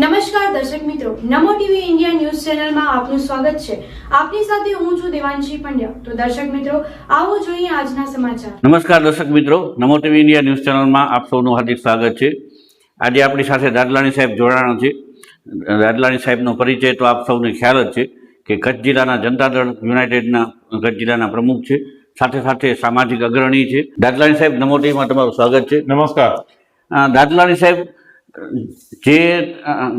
નમસ્કાર દર્શક મિત્રો નમો ટીવી ઇન્ડિયા ન્યૂઝ ચેનલમાં આપનું સ્વાગત છે. આપની સાથે હું છું દેવાંશી પંડ્યા. તો દર્શક મિત્રો આવો જોઈએ આજના સમાચાર. નમસ્કાર દર્શક મિત્રો નમો ટીવી ઇન્ડિયા ન્યૂઝ ચેનલમાં આપ સૌનું હાર્દિક સ્વાગત છે. આજે આપણી સાથે દાદલાણી સાહેબ જોડાણા છે. દાદલાણી સાહેબનો પરિચય તો આપ સૌને ખ્યાલ જ છે કે કચ્છ જિલ્લાના જનતા દળ યુનાઇટેડના કચ્છ જિલ્લાના પ્રમુખ છે. સાથે સાથે સામાજિક અગ્રણી છે. દાદલાણી સાહેબ નમો ટીવીમાં તમારું સ્વાગત છે. નમસ્કાર. દાદલાણી સાહેબ જે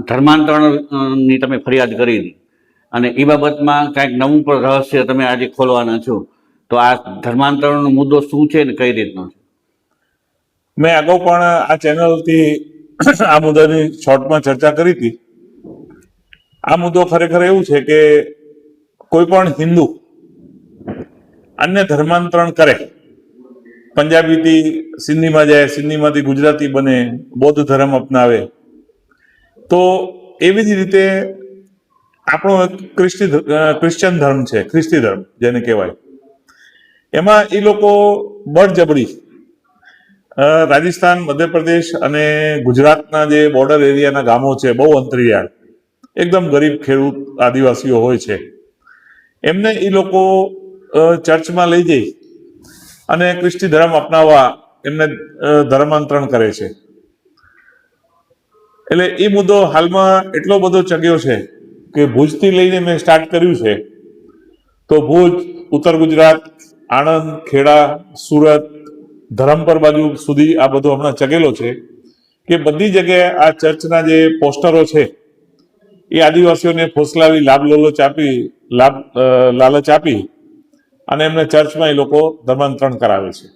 ધર્માંતરણની તમે ફરિયાદ કરી અને એ બાબતમાં કાંઈક નવું પણ રહસ્ય તમે આજે ખોલવાના છો, તો આ ધર્માંતરણનો મુદ્દો શું છે ને કઈ રીતનો છે? મેં અગાઉ પણ આ ચેનલથી આ મુદ્દાની શોર્ટમાં ચર્ચા કરી હતી. આ મુદ્દો ખરેખર એવું છે કે કોઈ પણ હિન્દુ અન્ય ધર્માંતરણ કરે પંજાબીથી સિંધીમાં જાય, સિંધીમાંથી ગુજરાતી બને, બૌદ્ધ ધર્મ અપનાવે. તો એવી જ રીતે આપણો ક્રિસ્તી ક્રિશ્ચન ધર્મ છે, ખ્રિસ્તી ધર્મ જેને કહેવાય. એમાં એ લોકો બળજબરી રાજસ્થાન, મધ્યપ્રદેશ અને ગુજરાતના જે બોર્ડર એરિયાના ગામો છે, બહુ અંતરિયાળ, એકદમ ગરીબ ખેડૂત આદિવાસીઓ હોય છે. એમને એ લોકો ચર્ચમાં લઈ જઈ. અને ક્રિસ્તી ધર્મ અપનાવવા એમને ધર્માંતરણ કરે છે. એટલે એ મુદ્દો હાલમાં એટલો બધો ચગ્યો છે કે ભુજથી લઈને મેં સ્ટાર્ટ કર્યું છે. તો ભુજ, ઉત્તર ગુજરાત, આણંદ, ખેડા, સુરત, ધરમપર બાજુ સુધી આ બધો હમણાં ચગેલો છે કે બધી જગ્યાએ આ ચર્ચના જે પોસ્ટરો છે એ આદિવાસીઓને ફોસલાવી લાભ લોલચ આપી, લાભ લાલચ આપી અને એમને ચર્ચમાં એ લોકો ધર્માંતરણ કરાવે છે.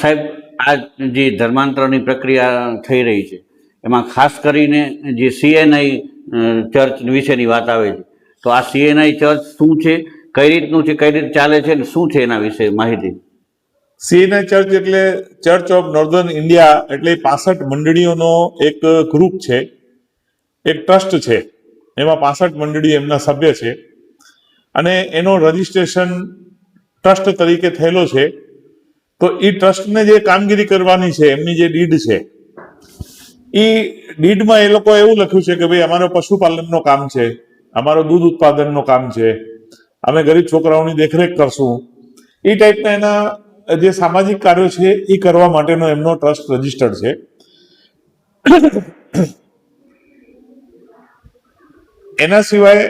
સાહેબ આ જે ધર્માંતરણની પ્રક્રિયા થઈ રહી છે એમાં ખાસ કરીને જે સીએનઆઈ ચર્ચ વિશેની વાત આવે છે તો આ સીએનઆઈ ચર્ચ શું છે કઈ રીતનું છે કઈ રીતે ચાલે છે અને શું છે એના વિશે માહિતી? સીએનઆઈ ચર્ચ એટલે ચર્ચ ઓફ નોર્ધન ઇન્ડિયા એટલે પાસઠ મંડળીઓનો એક ગ્રુપ છે એક ટ્રસ્ટ છે. એમાં પાસઠ મંડળી એમના સભ્ય છે. અને એનો રજીસ્ટ્રેશન ટ્રસ્ટ તરીકે થયેલો છે, તો એ ટ્રસ્ટને જે કામગીરી કરવાની છે, એમની જે ડીડ છે એ ડીડમાં એ લોકો એવું લખ્યું છે કે ભાઈ અમારો પશુપાલનનો કામ છે, અમારો દૂધ ઉત્પાદનનો કામ છે, અમે ગરીબ છોકરાઓની દેખરેખ કરશું. એ ટાઈપના એના જે સામાજિક કાર્યો છે એ કરવા માટેનો એમનો ટ્રસ્ટ રજીસ્ટર્ડ છે. એના સિવાય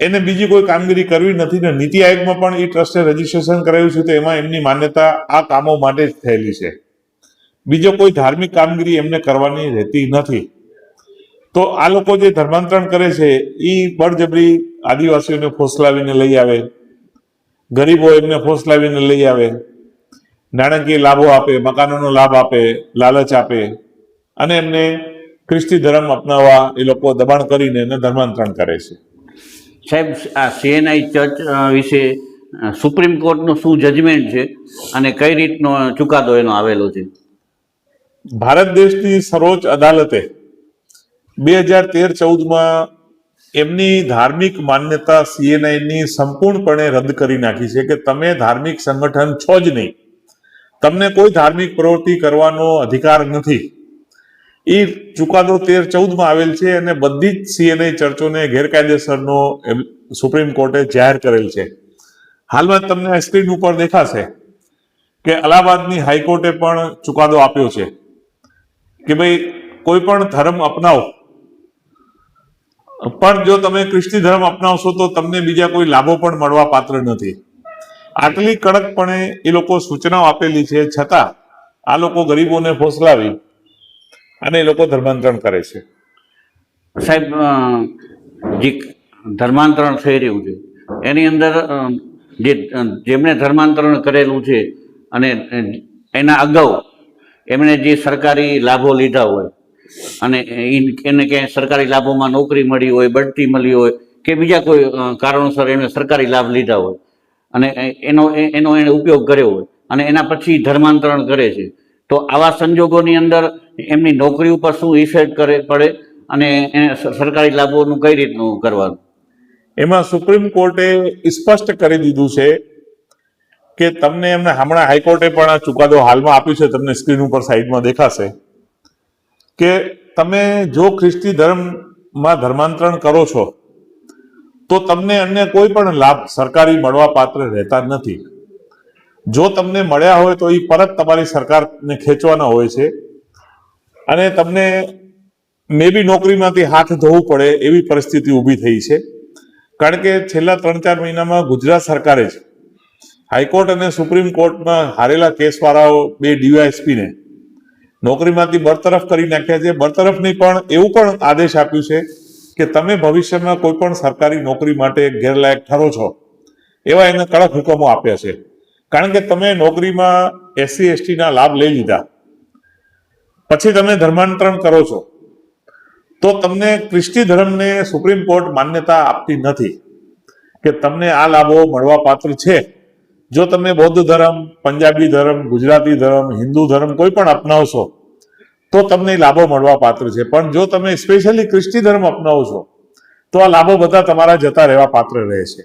એને બીજી કોઈ કામગીરી કરવી નથી ને નીતિ આયોગમાં પણ એ ટ્રસ્ટે રજીસ્ટ્રેશન કરાવ્યું છે તો એમાં એમની માન્યતા આ કામો માટે જ થયેલી છે. બીજો કોઈ ધાર્મિક કામગીરી એમને કરવાની રહેતી નથી. તો આ લોકો જે ધર્માંતરણ કરે છે એ બળજબરી આદિવાસીઓને ફોસલાવીને લઈ આવે, ગરીબો એમને ફોસલાવીને લઈ આવે, નાણાકીય લાભો આપે, મકાનોનો લાભ આપે, લાલચ આપે અને એમને ખ્રિસ્તી ધર્મ અપનાવવા એ લોકો દબાણ કરીને એને ધર્માંતરણ કરે છે. સાહેબ, આ સીએનઆઈ ચર્ચ વિશે સુપ્રીમ કોર્ટનું શું જજમેન્ટ છે અને કઈ રીતનો ચુકાદો એનો આવેલો છે? ભારત દેશની સર્વોચ્ચ અદાલતે બે હજાર તેર ચૌદમાં એમની ધાર્મિક માન્યતા સીએનઆઈની સંપૂર્ણપણે રદ કરી નાખી છે કે તમે ધાર્મિક સંગઠન છો જ નહીં. તમને કોઈ ધાર્મિક પ્રવૃત્તિ કરવાનો અધિકાર નથી. એ ચુકાદો તેર ચૌદમાં આવેલ છે અને બધી જ સીએનઆઈ ચર્ચોને ગેરકાયદેસરનો સુપ્રીમ કોર્ટે જાહેર કરેલ છે. હાલમાં તમને સ્ક્રીન ઉપર દેખાશે કે અલ્હાબાદની હાઈકોર્ટે પણ ચુકાદો આપ્યો છે કે ભાઈ કોઈ પણ ધર્મ અપનાવો. પણ જો તમે ખ્રિસ્તી ધર્મ અપનાવશો તો તમને બીજા કોઈ લાભો પણ મળવા પાત્ર નથી. આટલી કડકપણે એ લોકો સૂચનાઓ આપેલી છે છતાં આ લોકો ગરીબોને ફોસલાવી અને એ લોકો ધર્માંતરણ કરે છે. સાહેબ જે ધર્માંતરણ થઈ રહ્યું છે, એની અંદર જે જેમણે ધર્માંતરણ કરેલું છે અને એના અગાઉ એમણે જે સરકારી લાભો લીધા હોય અને એને ક્યાંય સરકારી લાભોમાં નોકરી મળી હોય, બઢતી મળી હોય કે બીજા કોઈ કારણોસર એને સરકારી લાભ લીધા હોય અને એનો એનો એણે ઉપયોગ કર્યો હોય અને એના પછી ધર્માંતરણ કરે છે, તો આવા સંજોગોની અંદર એમની નોકરી ઉપર શું ઇફેક્ટ કરે, પડે અને સરકારી લાભોનું કઈ રીતનું કરવાનું? એમાં સુપ્રીમ કોર્ટે સ્પષ્ટ કરી દીધું છે કે તમને એમને હમણાં હાઈકોર્ટે પણ આ ચુકાદો હાલમાં આપ્યું છે, તમને સ્ક્રીન ઉપર સાઈડમાં દેખાશે, કે તમે જો ખ્રિસ્તી ધર્મમાં ધર્માંતરણ કરો છો, તો તમને અન્ય કોઈ પણ લાભ સરકારી મળવા પાત્ર રહેતા નથી. જો તમને મળ્યા હોય તો એ પરત તમારી સરકારને ખેંચવાના હોય છે. અને તમને મે બી નોકરીમાંથી હાથ ધોવું પડે એવી પરિસ્થિતિ ઊભી થઈ છે. કારણ કે છેલ્લા ત્રણ ચાર મહિનામાં ગુજરાત સરકારે જ હાઈકોર્ટ અને સુપ્રીમ કોર્ટમાં હારેલા કેસવાળાઓ બે ડીવાયએસપીને નોકરીમાંથી બરતરફ કરી નાખ્યા છે. બરતરફ નહીં પણ એવું પણ આદેશ આપ્યું છે કે તમે ભવિષ્યમાં કોઈ પણ સરકારી નોકરી માટે ગેરલાયક ઠરો છો એવા એને કડક હુકમો આપ્યા છે. કારણ કે તમે નોકરીમાં એસસી, એસટીના લાભ લઈ લીધા. પછી તમે ધર્માંતરણ કરો છો, તો તમને ક્રિસ્તી ધર્મને સુપ્રીમ કોર્ટ માન્યતા આપતી નથી કે તમને આ લાભો મળવા પાત્ર છે. જો તમે બૌદ્ધ ધર્મ, પંજાબી ધર્મ, ગુજરાતી ધર્મ, હિન્દુ ધર્મ કોઈ પણ અપનાવશો, તો તમને લાભો મળવા પાત્ર છે. પણ જો તમે સ્પેશિયલી ખ્રિસ્તી ધર્મ અપનાવો છો, તો આ લાભો બધા તમારા જતા રહેવા પાત્ર રહે છે.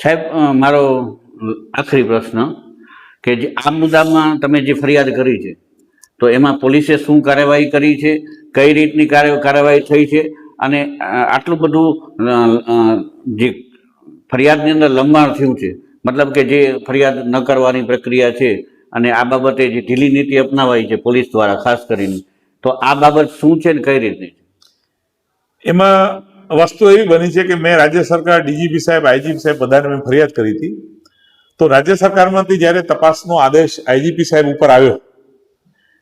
સાહેબ મારો આખરી પ્રશ્ન કે જે આ મુદ્દામાં તમે જે ફરિયાદ કરી છે તો એમાં પોલીસે શું કાર્યવાહી કરી છે, કઈ રીતની કાર્યવાહી થઈ છે અને આટલું બધું જે ફરિયાદની અંદર લંબાણ થયું છે, મતલબ કે જે ફરિયાદ ન કરવાની પ્રક્રિયા છે અને આ બાબતે જે ઢીલી નીતિ અપનાવાઈ છે પોલીસ દ્વારા, ખાસ કરીને, તો આ બાબત શું છે ને કઈ રીતની છે? એમાં વસ્તુ એવી બની છે કે મેં રાજ્ય સરકાર, ડીજીપી સાહેબ, આઈજીપી સાહેબ બધાને મેં ફરિયાદ કરી હતી. તો રાજ્ય સરકારમાંથી જ્યારે તપાસનો આદેશ આઈજીપી સાહેબ ઉપર આવ્યો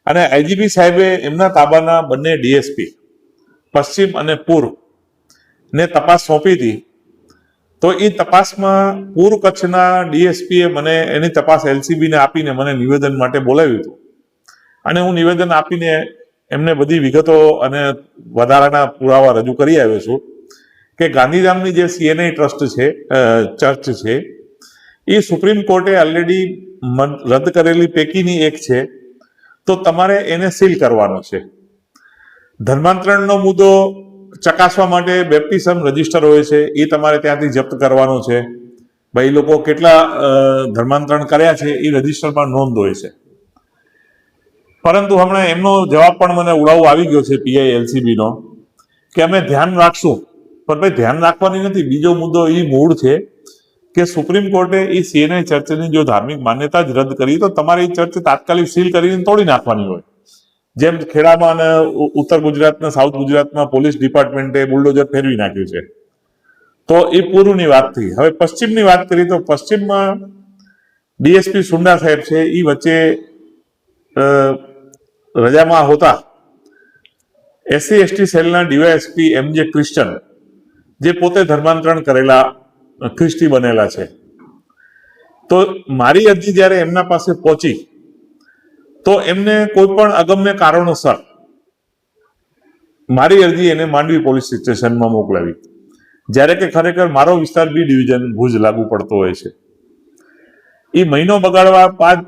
અને આઈજીપી સાહેબે એમના તાબાના બંને ડીએસપી પશ્ચિમ અને પૂર્વ, ને તપાસ સોંપી હતી. તો એ તપાસમાં પૂર્વ કચ્છના ડીએસપીએ મને એની તપાસ એલસીબીને આપીને મને નિવેદન માટે બોલાવ્યું હતું. અને હું નિવેદન આપીને એમને બધી વિગતો અને વધારાના પુરાવા રજૂ કરી આવ્યો છું કે ગાંધીધામની જે સીએનઆઈ ટ્રસ્ટ છે ચર્ચ છે એ સુપ્રીમ કોર્ટે ઓલરેડી રદ કરેલી પૈકીની એક છે. તો તમારે એને સીલ કરવાનો છે. ધર્માંતરણનો મુદ્દો ચકાસવા માટે બેપ્ટિઝમ રજિસ્ટર હોય છે, એ તમારે ત્યાંથી જપ્ત કરવાનો છે. ભાઈ લોકો કેટલા ધર્માંતરણ કર્યા છે, એ રજિસ્ટરમાં નોંધ હોય છે. પરંતુ હમણાં એમનો જવાબ પણ મને ઉડાવું આવી ગયો છે પીઆઈ એલસીબીનો કે અમે ધ્યાન રાખશું. પણ ભાઈ, ધ્યાન રાખવાની નથી, બીજો મુદ્દો એ મૂળ છે કે સુપ્રીમ કોર્ટે એ સીએનઆઈ ચર્ચની જો ધાર્મિક માન્યતા જ રદ કરી, તો તમારે એ ચર્ચ તાત્કાલિક સીલ કરીને તોડી નાખવાની હોય. જેમ ખેડામાં અને ઉત્તર ગુજરાતના, સાઉથ ગુજરાતમાં પોલીસ ડિપાર્ટમેન્ટે બુલડોઝર ફેરવી નાખ્યું છે. તો એ પૂર્વની વાત થઈ. હવે પશ્ચિમની વાત કરીએ તો પશ્ચિમમાં ડીએસપી સુંડા સાહેબ છે, એ વચ્ચે રજામાં હોતા એસસી, એસટી સેલના ડીવાયએસપી એમ જે ક્રિશ્ચન, જે પોતે ધર્માંતરણ કરેલા ખ્રિસ્તી બનેલા છે. તો મારી અરજી જ્યારે એમના પાસે પહોંચી, તો એમને કોઈ પણ અગમ્ય કારણોસર મારી અરજી એને માંડવી પોલીસ સ્ટેશનમાં મોકલાવી. જ્યારે કે ખરેખર મારો વિસ્તાર બી ડિવિઝન ભુજ લાગુ પડતો હોય છે. એ મહિનો બગાડવા પાંચ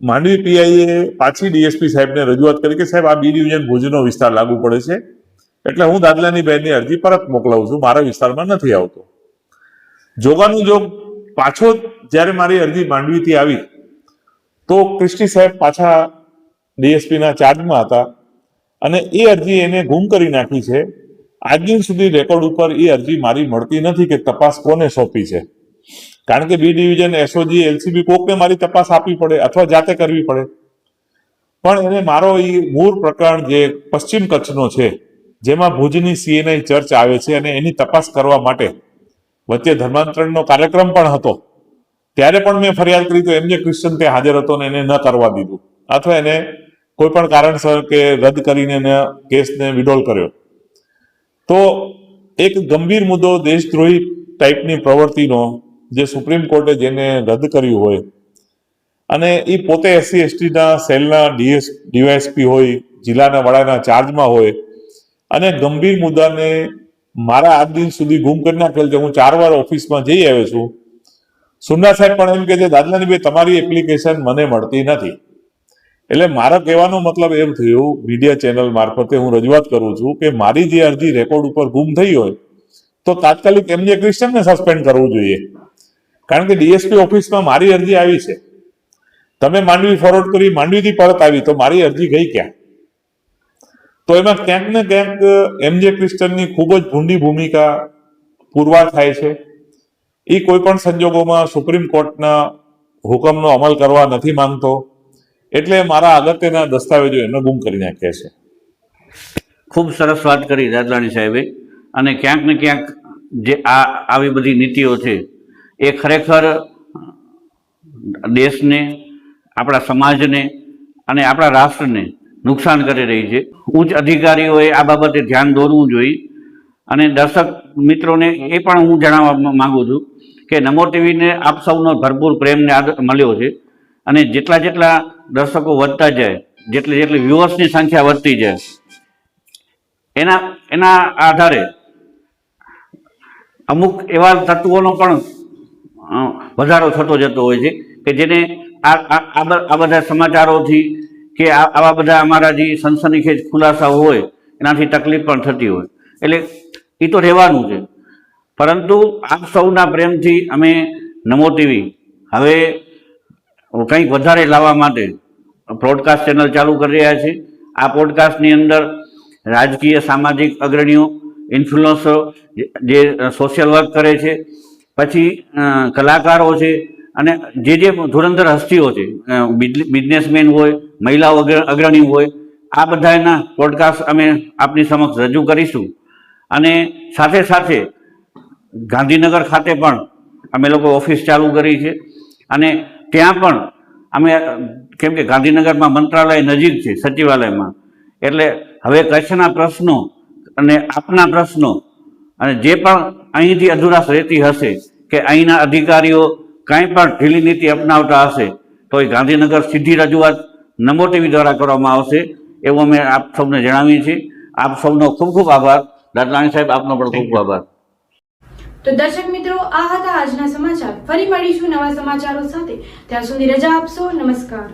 માંડવી પીઆઈએ પાછી ડીએસપી સાહેબને રજૂઆત કરી કે સાહેબ આ બી ડિવિઝન ભુજનો વિસ્તાર લાગુ પડે છે. એટલે હું દાદલાની બહેનની અરજી પરત મોકલાવું છું. મારા વિસ્તારમાં નથી આવતો. જોગાનું જોગ પાછો જ્યારે મારી અરજી માંડવીથી આવી, તો ક્રિસ્ટી સાહેબ પાછા ડીએસપીના ચાર્જમાં હતા અને એ અરજી એને ગુમ કરી નાખી છે. આજ સુધી રેકોર્ડ ઉપર એ અરજી મારી મળતી નથી કે તપાસ કોને સોંપી છે. કારણ કે બી ડિવિઝન, એસઓજી, એલસીબી કોકને મારી તપાસ આપવી પડે અથવા જાતે કરવી પડે. પણ એને મારો એ મૂળ પ્રકરણ જે પશ્ચિમ કચ્છનો છે, જેમાં ભુજની સીએનઆઈ ચર્ચ આવે છે અને એની તપાસ કરવા માટે વચ્ચે ધર્માંતરણનો કાર્યક્રમ પણ હતો. ત્યારે પણ મેં ફરિયાદ કરી તો એમ જે ક્રિશ્ચન તે હાજર હતો ને એને ન કરવા દીધું. અથવા એને કોઈ પણ કારણસર કે રદ કરીને એને કેસને વિડોલ કર્યો. તો એક ગંભીર મુદ્દો દેશદ્રોહી ટાઈપની પ્રવૃત્તિનો જે સુપ્રીમ કોર્ટે જેને રદ કર્યું હોય, અને એ પોતે એસસી, એસટીના સેલના ડીએસ, ડીવાયએસપી હોય, જિલ્લાના વડાના ચાર્જમાં હોય, અને ગંભીર મુદ્દાને મારા આજ દિન સુધી ગુમ કરી નાખેલ છે. હું ચાર વાર ઓફિસમાં જઈ આવ્યો છું. સુંડા સાહેબ પણ એમ કે છે દાદલાની ભાઈ તમારી એપ્લિકેશન મને મળતી નથી. એટલે મારો કહેવાનો મતલબ એમ થયું, મીડિયા ચેનલ મારફતે હું રજૂઆત કરું છું કે મારી જે અરજી રેકોર્ડ ઉપર ગુમ થઈ હોય, તો તાત્કાલિક એમજે ક્રિશ્ચનને સસ્પેન્ડ કરવું જોઈએ. કારણ કે ડીએસપી ઓફિસમાં મારી અરજી આવી છે. તમે માંડવી ફોરવર્ડ કરી, માંડવીથી પરત આવી, તો મારી અરજી ગઈ ક્યાં? તો એમાં ક્યાંક ને ક્યાંક એમ જે ક્રિસ્ટનની ખૂબ જ ભૂંડી ભૂમિકા પુરવાર થાય છે. એ કોઈ પણ સંજોગોમાં સુપ્રીમ કોર્ટના હુકમનો અમલ કરવા નથી માંગતો. એટલે મારા અગત્યના દસ્તાવેજો એમને ગુમ કરી નાખ્યા છે. ખૂબ સરસ વાત કરી દાદલાણી સાહેબે. અને ક્યાંક ને ક્યાંક જે આ આવી બધી નીતિઓ છે, એ ખરેખર દેશને, આપણા સમાજને અને આપણા રાષ્ટ્રને નુકસાન કરી રહી છે. ઉચ્ચ અધિકારીઓએ આ બાબતે ધ્યાન દોરવું જોઈએ. અને દર્શક મિત્રોને એ પણ હું જણાવવા માગું છું કે નમો ટીવીને આપ સૌનો ભરપૂર પ્રેમને મળ્યો છે. અને જેટલા જેટલા દર્શકો વધતા જાય, જેટલી જેટલી વ્યુઅર્સની સંખ્યા વધતી જાય, એના એના આધારે અમુક એવા તત્વોનો પણ વધારો થતો જતો હોય છે કે જેને આ આ બધા સમાચારોથી કે આવા બધા અમારા જે સનસનીખેજ ખુલાસા હોય, એનાથી તકલીફ પણ થતી હોય. એટલે એ તો રહેવાનું છે. પરંતુ આપ સૌના પ્રેમથી અમે નમો ટીવી હવે કંઈક વધારે લાવવા માટે પોડકાસ્ટ ચેનલ ચાલુ કરી રહ્યા છીએ. આ પોડકાસ્ટની અંદર રાજકીય, સામાજિક અગ્રણીઓ ઇન્ફ્લુઅન્સરો જે સોશિયલ વર્ક કરે છે. પછી કલાકારો છે. અને જે જે ધુરંધર હસ્તીઓ છે બિઝનેસમેન હોય મહિલાઓ અગ્રણી હોય, આ બધાના પોડકાસ્ટ અમે આપની સમક્ષ રજૂ કરીશું. અને સાથે સાથે ગાંધીનગર ખાતે પણ અમે લોકો ઓફિસ ચાલુ કરી છે. અને ત્યાં પણ અમે, કેમ કે ગાંધીનગરમાં મંત્રાલય નજીક છે સચિવાલયમાં. એટલે હવે કચ્છના પ્રશ્નો અને આપના પ્રશ્નો અને જે પણ અહીંથી અધુરાશ રહેતી હશે કે અહીંના અધિકારીઓ કાંઈ પણ ઢીલી નીતિ અપનાવતા હશે તો એ ગાંધીનગર સીધી રજૂઆત નમો ટીવી દ્વારા કરવામાં આવશે એવું અમે આપ સૌને જણાવીએ છીએ. આપ સૌનો ખૂબ ખૂબ આભાર. દાદલાણી સાહેબ આપનો પણ ખૂબ ખૂબ આભાર. તો દર્શક મિત્રો આ હતા આજના સમાચાર. ફરી મળીશું નવા સમાચારો સાથે. ત્યાં સુધી રજા આપશો. નમસ્કાર.